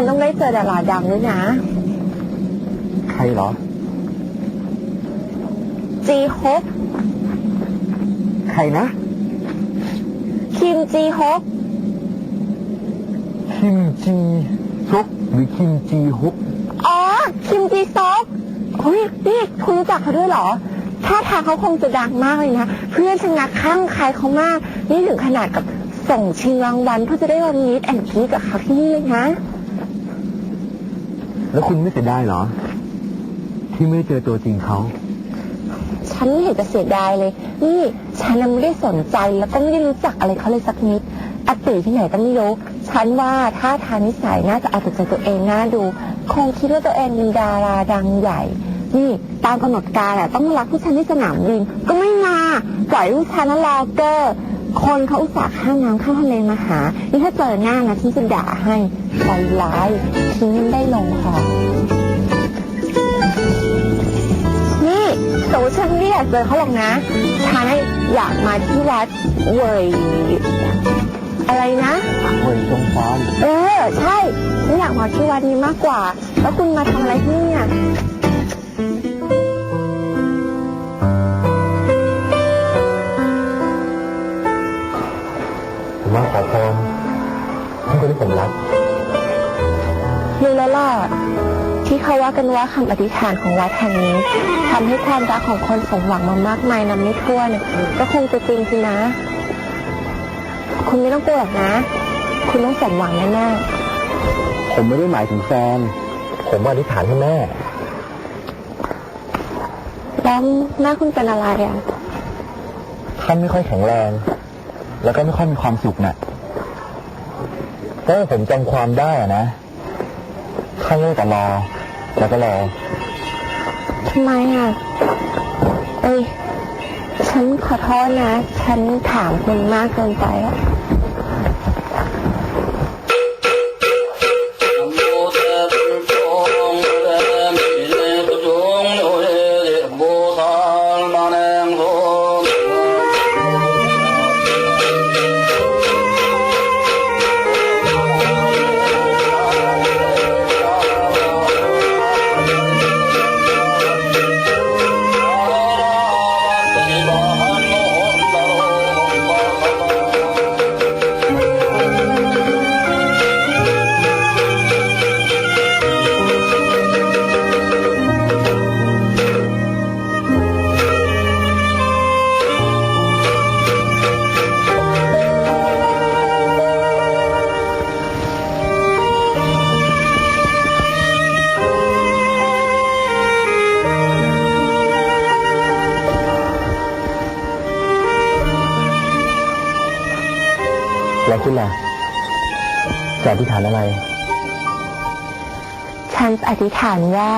ฉันต้องได้เจอดาราดังด้วยนะ ใครเหรอ จีฮกใครนะ คิมจีฮกคิมจีซกหรือคิมจีฮุกอ๋อ คิมจีซอกเฮ้ยนี่คุณรู้จักเขาด้วยเหรอท่าทางเขาคงจะดังมากเลยนะ เพื่อนฉันนักข้างใครเขามาก นี่ถึงขนาดกับส่งชิงรางวัลเพื่อจะได้มามีดแอนกีกับเขาที่นี่เลยนะ แล้วคุณไม่เสียดายเหรอ ที่ไม่ได้เจอตัวจริงเขา ฉันไม่เห็นจะเสียดายเลย นี่ฉันน่ะไม่ได้สนใจแล้วก็ไม่ได้รู้จักอะไรเขาเลยสักนิดอติที่ไหนก็ไม่รู้ ฉันว่าท่าทางนิสัยน่าจะเอาแต่ใจตัวเองน่าดู คงคิดว่าตัวเองเป็นดาราดังใหญ่ นี่ตามกำหนดการอะต้องรับผู้ชันที่สนามบินก็ไม่มาปล่อยผู้ชันนั้นรอเกอร์ คนเขาอุตส่าห์ข้ามน้ำข้ามทะเลมาหา นี่ถ้าเจอหน้านะฉันจะด่าให้ใจร้ายทิ้งมันได้ลงคอนี่แต่ว่าฉันไม่อยากเจอเขาหรอกนะ ฉันน่ะอยากมาที่วัดเวยอะไรนะเวยจงฟานเออ ใช่ฉันอยากมาที่วัดนี้มากกว่า แล้วคุณมาทำอะไรที่นี่ มว่าขอพรให้คนที่ผมรักรู้แล้วล่ะที่เขาว่ากันว่าคำอธิษฐานของวัดแห่งนี้ทำให้ความรักของคนสมหวังมามากมายนำไม่ทั่วเนี่ยก็คงจะจริงสินะ คุณไม่ต้องกลัวหรอกนะ คุณต้องสมหวังแน่ผมไม่ได้หมายถึงแฟน ผมว่าอธิษฐานให้แม่ๆแล้วแม่คุณเป็นอะไรอะท่านไม่ค่อยแข็งแรง แล้วก็ไม่ค่อยมีความสุขน่ะก็ผมจำความได้อะนะข้าเลิกแต่รอ แล้วก็รอทำไมอะเอ้ย ฉันขอโทษนะ ฉันถามคุณมากเกินไปอะ คุณล่ะจะอธิษฐานอะไร ฉันอธิษฐานว่า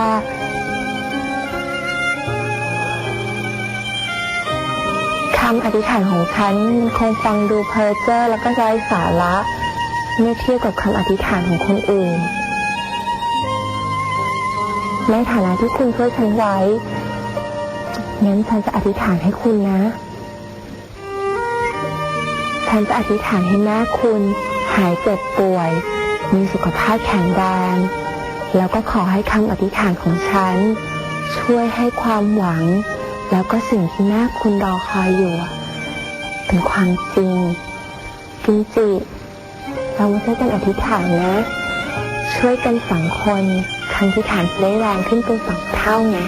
คำอธิษฐานของฉันคงฟังดูเพ้อเจ้อแล้วก็ไร้สาระ เมื่อเทียบกับคำอธิษฐานของคนอื่น ในฐานะที่คุณช่วยฉันไว้งั้นฉันจะอธิษฐานให้คุณนะ ฉันจะอธิษฐานให้แม่คุณหายเจ็บป่วย มีสุขภาพแข็งแรง แล้วก็ขอให้คำอธิษฐานของฉัน ช่วยให้ความหวัง แล้วก็สิ่งที่แม่คุณรอคอยอยู่ เป็นความจริงกินจิเรามาช่วยกันอธิษฐานนะ ช่วยกันฝังคนคำอธิษฐานจะได้แรงขึ้นเป็นสองเท่าไง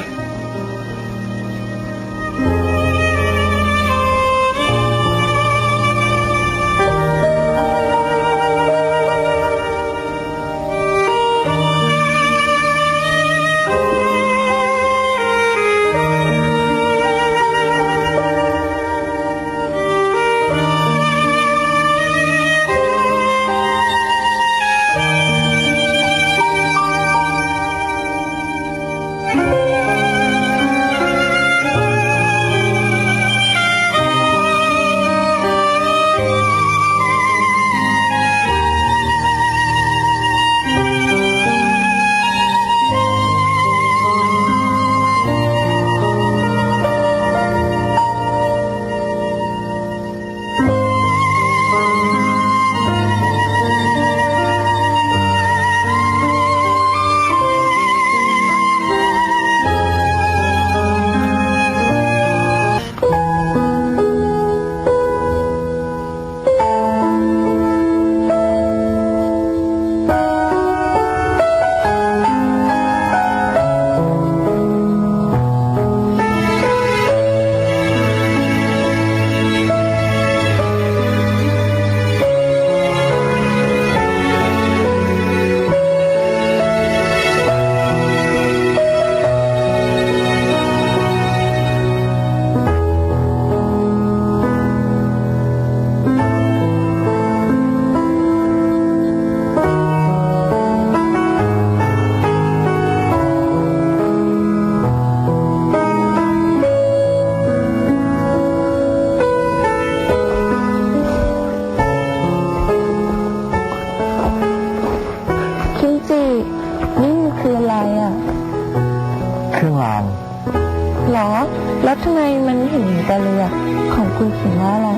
ของคุณเขียนว่าอะไร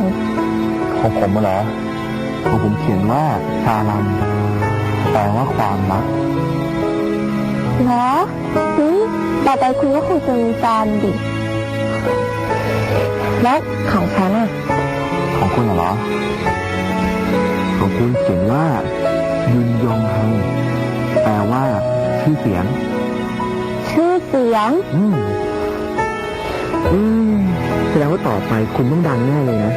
ของผมเหรอของผมเขียนว่าชาลัมแปลว่าความรักเหรอหืมต่อไปคุณก็คงจะมีแฟนดิ และของฉันอะของคุณเหรอ ของคุณเขียนว่า ยุนยงฮังแปลว่า ชื่อเสียง ชื่อเสียง อืมอืม แสดงว่าต่อไปคุณต้องดังแน่เลยนะ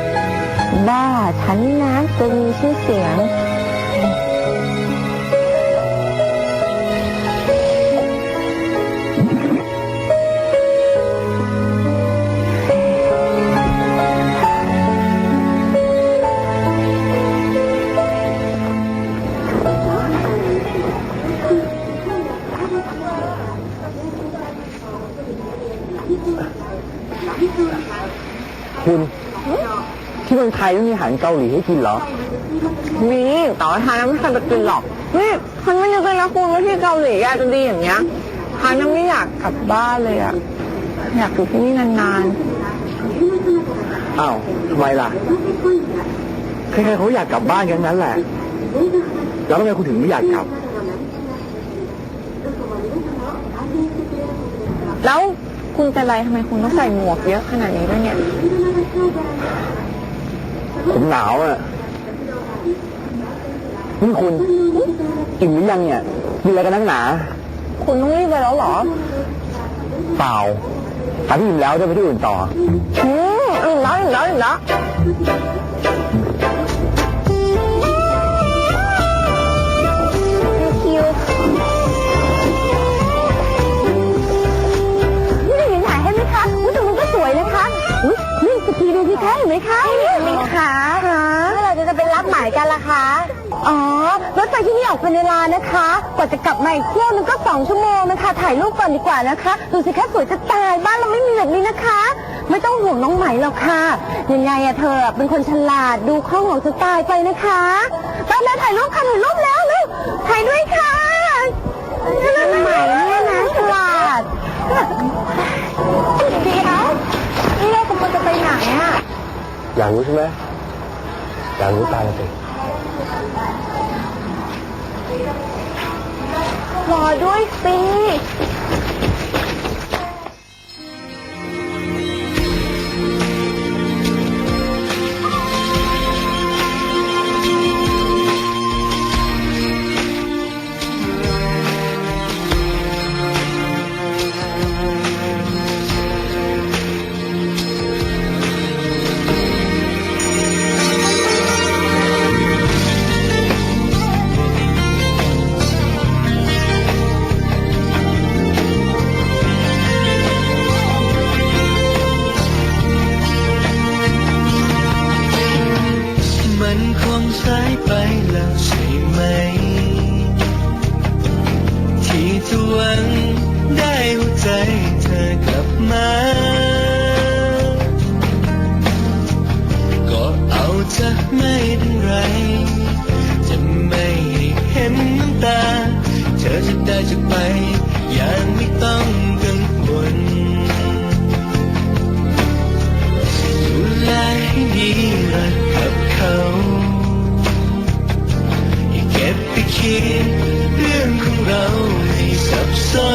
บ้า ฉันนี่นะจะมีชื่อเสียง คุณที่เมืองไทยไม่มีอาหารเกาหลีให้กินเหรอ มีแต่ว่าทานแล้วไม่เคยไปกินหรอกนี่ฉันไม่นึกเลยนะคุณว่าที่เกาหลีอะจะดีอย่างเงี้ยทานยังไม่อยากกลับบ้านเลยอะอยากอยู่ที่นี่นานอ้าวทำไมล่ะใครๆเขาอยากกลับบ้านกันนั้นแหละ แล้วทำไมคุณถึงไม่อยากกลับๆแล้ว คุณเป็นไรทำไมคุณต้องใส่หมวกเยอะขนาดนี้ด้วยเนี่ย ผมหนาวอะนี่คุณอิ่มหรือยังเนี่ยมีอะไรกันนักหนา คุณต้องรีบไปแล้วเหรอ เปล่าหาที่อิ่มแล้วจะไปที่อื่นต่ออืมอิ่มแล้วอิ่มแล้วอิ่มแล้ว ดูสิคะเห็นไหมคะเห็นไหมคะคะเมื่อไหร่จะไปรับหมายกันล่ะคะ อ๋อ รถไฟที่นี่ออกเป็นเวลานะคะ กว่าจะกลับมาอีกเที่ยวนึงก็สองชั่วโมงนะคะถ่ายรูปก่อนดีกว่านะคะ ดูสิคะสวยจะตายบ้านเราไม่มีแบบนี้นะคะ ไม่ต้องห่วงน้องไหมหรอกค่ะ ยังไงอะเธอเป็นคนฉลาดดูข้องของสไตล์ไปนะคะไปแล้วถ่ายรูปค่ะถ่ายรูปแล้วเร็วถ่ายด้วยค่ะน้องไหมเนี่ยนะฉลาดเดี๋ยวนี่เรากำลังจะไปไหนอะ อยากรู้ใช่ไหมอยากรู้ตายเลย รอด้วยสิ สายไปแล้ว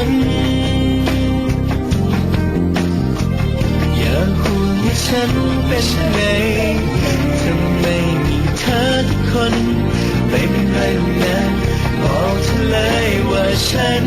น อย่าห่วงว่าฉันเป็นไงทำไม่มีเธอทุกคน ไม่เป็นไรหรอกนะบอกเธอเลยว่าฉัน